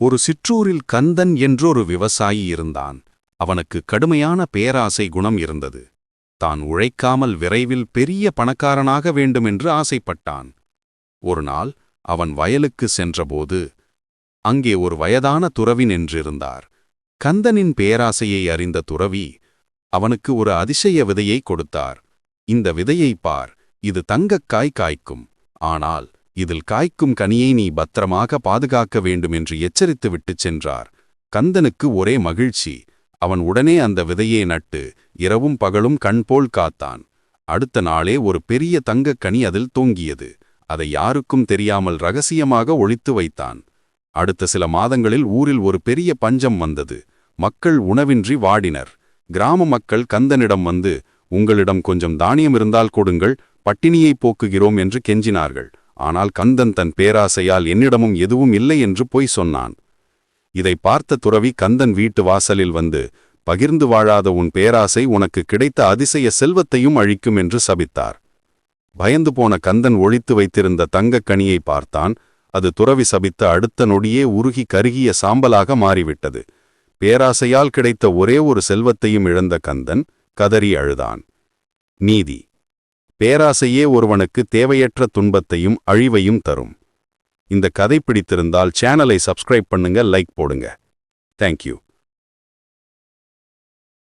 ஒரு சிற்றூரில் கந்தன் என்றொரு விவசாயி இருந்தான். அவனுக்கு கடுமையான பேராசை குணம் இருந்தது. தான் உழைக்காமல் விரைவில் பெரிய பணக்காரனாக வேண்டுமென்று ஆசைப்பட்டான். ஒருநாள் அவன் வயலுக்கு சென்றபோது அங்கே ஒரு வயதான துறவி நின்றிருந்தார். கந்தனின் பேராசையை அறிந்த துறவி அவனுக்கு ஒரு அதிசய விதையை கொடுத்தார். இந்த விதையைப் பார் இது தங்கக்காய் காய்க்கும். ஆனால் இதில் காய்க்கும் கனியை நீ பத்திரமாக பாதுகாக்க வேண்டும் என்று எச்சரித்து விட்டுச் சென்றார். கந்தனுக்கு ஒரே மகிழ்ச்சி அவன் உடனே அந்த விதையை நட்டு இரவும் பகலும் கண்போல் காத்தான். அடுத்த நாளே ஒரு பெரிய தங்கக் கனி அதில் தூங்கியது. அதை யாருக்கும் தெரியாமல் ரகசியமாக ஒழித்து வைத்தான். அடுத்த சில மாதங்களில் ஊரில் ஒரு பெரிய பஞ்சம் வந்தது. மக்கள் உணவின்றி வாடினர். கிராம மக்கள் கந்தனிடம் வந்து உங்களிடம் கொஞ்சம் தானியம் இருந்தால் கொடுங்கள் பட்டினியை போக்குகிறோம் என்று கெஞ்சினார்கள். ஆனால் கந்தன் தன் பேராசையால் என்னிடமும் எதுவும் இல்லை என்று பொய் சொன்னான். இதை பார்த்த துறவி கந்தன் வீட்டு வாசலில் வந்து பகிர்ந்து வாழாத உன் பேராசை உனக்கு கிடைத்த அதிசய செல்வத்தையும் அழிக்கும் என்று சபித்தார். பயந்து போன கந்தன் ஒழித்து வைத்திருந்த தங்கக் கனியை பார்த்தான். அது துறவி சபித்த அடுத்த நொடியே உருகி கருகிய சாம்பலாக மாறிவிட்டது. பேராசையால் கிடைத்த ஒரே ஒரு செல்வத்தையும் இழந்த கந்தன் கதறி அழுதான். நீதி பேராசையே ஒருவனுக்கு தேவையற்ற துன்பத்தையும் அழிவையும் தரும். இந்த கதை பிடித்திருந்தால் சேனலை சப்ஸ்கிரைப் பண்ணுங்க லைக் போடுங்க. தேங்க்யூ